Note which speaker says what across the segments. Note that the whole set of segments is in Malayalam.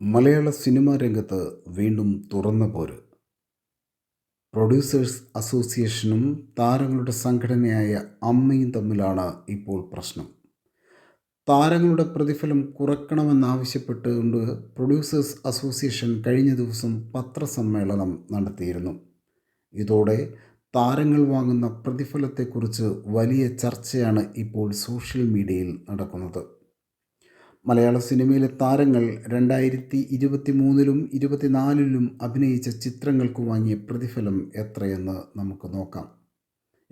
Speaker 1: മലയാള സിനിമാ രംഗത്ത് വീണ്ടും തുറന്ന പോര്. പ്രൊഡ്യൂസേഴ്സ് അസോസിയേഷനും താരങ്ങളുടെ സംഘടനയായ അമ്മയും തമ്മിലാണ് ഇപ്പോൾ പ്രശ്നം. താരങ്ങളുടെ പ്രതിഫലം കുറയ്ക്കണമെന്നാവശ്യപ്പെട്ടുകൊണ്ട് പ്രൊഡ്യൂസേഴ്സ് അസോസിയേഷൻ കഴിഞ്ഞ ദിവസം പത്രസമ്മേളനം നടത്തിയിരുന്നു. ഇതോടെ താരങ്ങൾ വാങ്ങുന്ന പ്രതിഫലത്തെക്കുറിച്ച് വലിയ ചർച്ചയാണ് ഇപ്പോൾ സോഷ്യൽ മീഡിയയിൽ നടക്കുന്നത്. മലയാള സിനിമയിലെ താരങ്ങൾ രണ്ടായിരത്തി ഇരുപത്തി മൂന്നിലും ഇരുപത്തിനാലിലും അഭിനയിച്ച ചിത്രങ്ങൾക്ക് വാങ്ങിയ പ്രതിഫലം എത്രയെന്ന് നമുക്ക് നോക്കാം.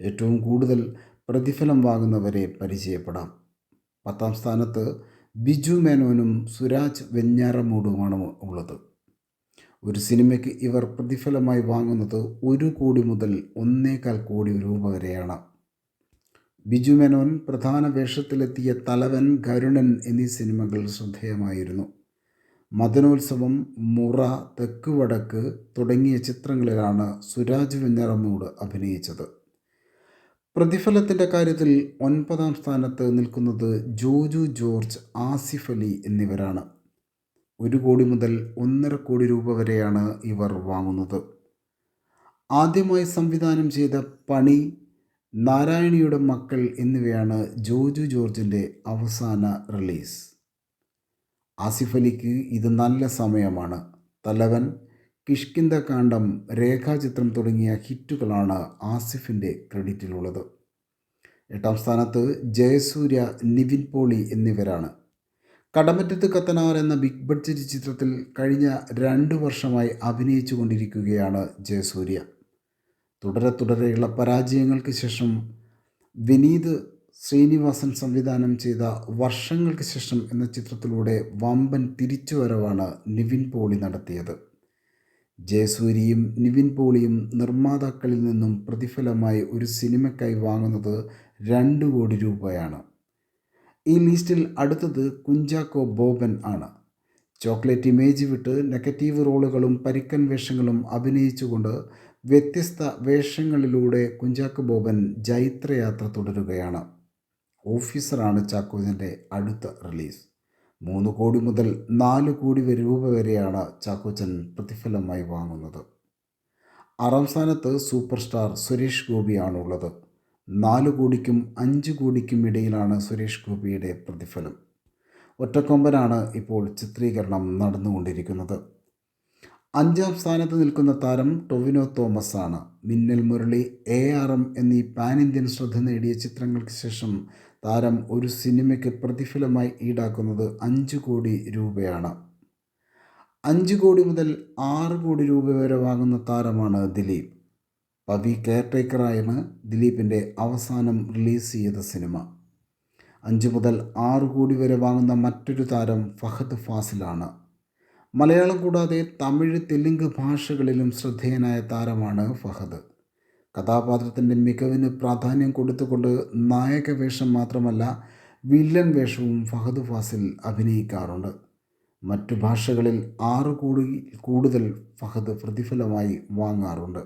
Speaker 1: ഏറ്റവും കൂടുതൽ പ്രതിഫലം വാങ്ങുന്നവരെ പരിചയപ്പെടാം. പത്താം സ്ഥാനത്ത് ബിജു മേനോനും സുരാജ് വെഞ്ഞാറമൂടുമാണ് ഉള്ളത്. ഒരു സിനിമയ്ക്ക് ഇവർ പ്രതിഫലമായി വാങ്ങുന്നത് ഒരു കോടി മുതൽ ഒന്നേകാൽ കോടി രൂപ വരെയാണ്. ബിജു മേനോൻ പ്രധാന വേഷത്തിലെത്തിയ തലവൻ കരുണൻ എന്നീ സിനിമകൾ ശ്രദ്ധേയമായിരുന്നു. മദനോത്സവം മുറ തെക്ക് വടക്ക് തുടങ്ങിയ ചിത്രങ്ങളിലാണ് സുരാജ് വെഞ്ഞറമ്മൂട് അഭിനയിച്ചത്. പ്രതിഫലത്തിന്റെ കാര്യത്തിൽ ഒൻപതാം സ്ഥാനത്ത് നിൽക്കുന്നത് ജോജു ജോർജ് ആസിഫ് അലി എന്നിവരാണ്. ഒരു കോടി മുതൽ ഒന്നര കോടി രൂപ വരെയാണ് ഇവർ വാങ്ങുന്നത്. ആദ്യമായി സംവിധാനം ചെയ്ത പണി നാരായണിയുടെ മക്കൾ എന്നിവയാണ് ജോജു ജോർജിന്റെ അവസാന റിലീസ്. ആസിഫ് അലിക്ക് ഇത് നല്ല സമയമാണ്. തലവൻ കിഷ്കിന്ദ കാണ്ഡം രേഖാചിത്രം തുടങ്ങിയ ഹിറ്റുകളാണ് ആസിഫിന്റെ ക്രെഡിറ്റിലുള്ളത്. എട്ടാം സ്ഥാനത്ത് ജയസൂര്യ നിവിൻ പോളി എന്നിവരാണ്. കടമറ്റത്ത് കത്തനാർ എന്ന ബിഗ് ബഡ്ജറ്റ് ചിത്രത്തിൽ കഴിഞ്ഞ രണ്ട് വർഷമായി അഭിനയിച്ചു കൊണ്ടിരിക്കുകയാണ് ജയസൂര്യ. തുടരെ തുടരെയുള്ള പരാജയങ്ങൾക്ക് ശേഷം വിനീത് ശ്രീനിവാസൻ സംവിധാനം ചെയ്ത വർഷങ്ങൾക്ക് ശേഷം എന്ന ചിത്രത്തിലൂടെ വമ്പൻ തിരിച്ചുവരവാണ് നിവിൻ പോളി നടത്തിയത്. ജയസൂരിയും നിവിൻ പോളിയും നിർമ്മാതാക്കളിൽ നിന്നും പ്രതിഫലമായി ഒരു സിനിമയ്ക്കായി വാങ്ങുന്നത് രണ്ട് കോടി രൂപയാണ്. ഈ ലിസ്റ്റിൽ അടുത്തത് കുഞ്ചാക്കോ ബോബൻ ആണ്. ചോക്ലേറ്റ് ഇമേജ് വിട്ട് നെഗറ്റീവ് റോളുകളും പരിക്കൻ വേഷങ്ങളും അഭിനയിച്ചുകൊണ്ട് വ്യത്യസ്ത വേഷങ്ങളിലൂടെ കുഞ്ചാക്കോ ബോബൻ ജൈത്രയാത്ര തുടരുകയാണ്. ഓഫീസറാണ് ചാക്കോച്ചന്റെ അടുത്ത റിലീസ്. മൂന്ന് കോടി മുതൽ നാല് കോടി രൂപ വരെയാണ് ചാക്കോച്ചൻ പ്രതിഫലമായി വാങ്ങുന്നത്. ആറാം സ്ഥാനത്ത് സൂപ്പർ സ്റ്റാർ സുരേഷ് ഗോപിയാണുള്ളത്. നാല് കോടിക്കും അഞ്ച് കോടിക്കും ഇടയിലാണ് സുരേഷ് ഗോപിയുടെ പ്രതിഫലം. ഒറ്റക്കൊമ്പനാണ് ഇപ്പോൾ ചിത്രീകരണം നടന്നുകൊണ്ടിരിക്കുന്നത്. അഞ്ചാം സ്ഥാനത്ത് നിൽക്കുന്ന താരം ടൊവിനോ തോമസ് ആണ് Minnal Murali A R M എന്നീ പാൻ ഇന്ത്യൻ ശ്രദ്ധ നേടിയ ചിത്രങ്ങൾക്ക് ശേഷം താരം ഒരു സിനിമയ്ക്ക് പ്രതിഫലമായി ഈടാക്കുന്നത് അഞ്ച് കോടി രൂപയാണ്. അഞ്ച് കോടി മുതൽ ആറ് കോടി രൂപ വരെ വാങ്ങുന്ന താരമാണ് ദിലീപ്. പവി കെയർടേക്കറായാണ് ദിലീപിന്റെ അവസാനം റിലീസ് ചെയ്ത സിനിമ. അഞ്ച് മുതൽ ആറ് കോടി വരെ വാങ്ങുന്ന മറ്റൊരു താരം ഫഹദ് ഫാസിലാണ്. മലയാളം കൂടാതെ തമിഴ് തെലുങ്ക് ഭാഷകളിലും ശ്രദ്ധേയനായ താരമാണ് ഫഹദ്. കഥാപാത്രത്തിന്റെ മികവിന് പ്രാധാന്യം കൊടുത്തുകൊണ്ട് നായക വേഷം മാത്രമല്ല വില്ലൻ വേഷവും ഫഹദ് ഫാസിൽ അഭിനയിക്കാറുണ്ട്. മറ്റു ഭാഷകളിൽ ആറ് കൂടി കൂടുതൽ ഫഹദ് പ്രതിഫലമായി വാങ്ങാറുണ്ട്.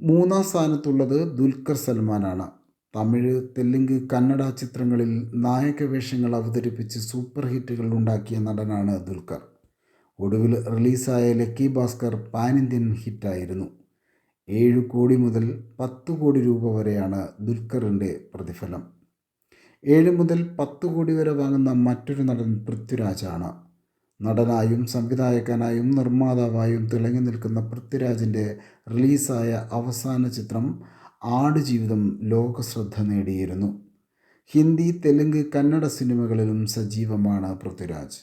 Speaker 1: മൂന്നാം സ്ഥാനത്തുള്ളത് ദുൽഖർ സൽമാനാണ്. തമിഴ് തെലുങ്ക് കന്നഡ ചിത്രങ്ങളിൽ നായക വേഷങ്ങൾ അവതരിപ്പിച്ച് സൂപ്പർ ഹിറ്റുകൾ ഉണ്ടാക്കിയ നടനാണ് ദുൽഖർ. ഒടുവിൽ റിലീസായ ലക്കി ഭാസ്കർ പാൻ ഇന്ത്യൻ ഹിറ്റായിരുന്നു. ഏഴ് കോടി മുതൽ പത്ത് കോടി രൂപ വരെയാണ് ദുൽഖറിന്റെ പ്രതിഫലം. ഏഴ് മുതൽ പത്ത് കോടി വരെ വാങ്ങുന്ന മറ്റൊരു നടൻ പൃഥ്വിരാജാണ്. നടനായും സംവിധായകനായും നിർമ്മാതാവായും തിളങ്ങി നിൽക്കുന്ന പൃഥ്വിരാജിന്റെ റിലീസായ അവസാന ചിത്രം ആടുജീവിതം ലോകശ്രദ്ധ നേടിയിരുന്നു. ഹിന്ദി തെലുങ്ക് കന്നഡ സിനിമകളിലും സജീവമാണ് പൃഥ്വിരാജ്.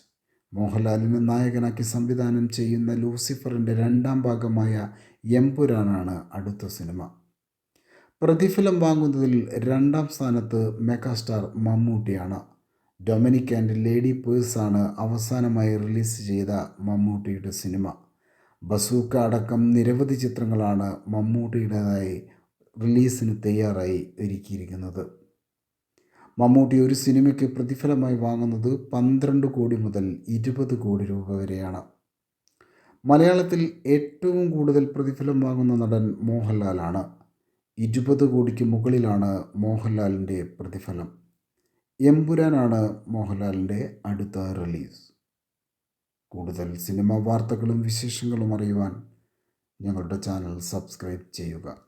Speaker 1: മോഹൻലാലിനെ നായകനാക്കി സംവിധാനം ചെയ്യുന്ന ലൂസിഫറിന്റെ രണ്ടാം ഭാഗമായ എംപുരാനാണ് അടുത്ത സിനിമ. പ്രതിഫലം വാങ്ങുന്നതിൽ രണ്ടാം സ്ഥാനത്ത് മെഗാസ്റ്റാർ മമ്മൂട്ടിയാണ്. ഡൊമിനിക് ആൻഡ് ലേഡി പേഴ്സാണ് അവസാനമായി റിലീസ് ചെയ്ത മമ്മൂട്ടിയുടെ സിനിമ. ബസൂക്ക അടക്കം നിരവധി ചിത്രങ്ങളാണ് മമ്മൂട്ടിയുടേതായി റിലീസിന് തയ്യാറായി ഒരുക്കിയിരിക്കുന്നത്. മമ്മൂട്ടി ഒരു സിനിമയ്ക്ക് പ്രതിഫലമായി വാങ്ങുന്നത് പന്ത്രണ്ട് കോടി മുതൽ ഇരുപത് കോടി രൂപ വരെയാണ്. മലയാളത്തിൽ ഏറ്റവും കൂടുതൽ പ്രതിഫലം വാങ്ങുന്ന നടൻ മോഹൻലാലാണ്. ഇരുപത് കോടിക്ക് മുകളിലാണ് മോഹൻലാലിന്റെ പ്രതിഫലം. എമ്പുരാനാണ് മോഹൻലാലിന്റെ അടുത്ത റിലീസ്. കൂടുതൽ സിനിമാ വാർത്തകളും വിശേഷങ്ങളും അറിയുവാൻ ഞങ്ങളുടെ ചാനൽ സബ്സ്ക്രൈബ് ചെയ്യുക.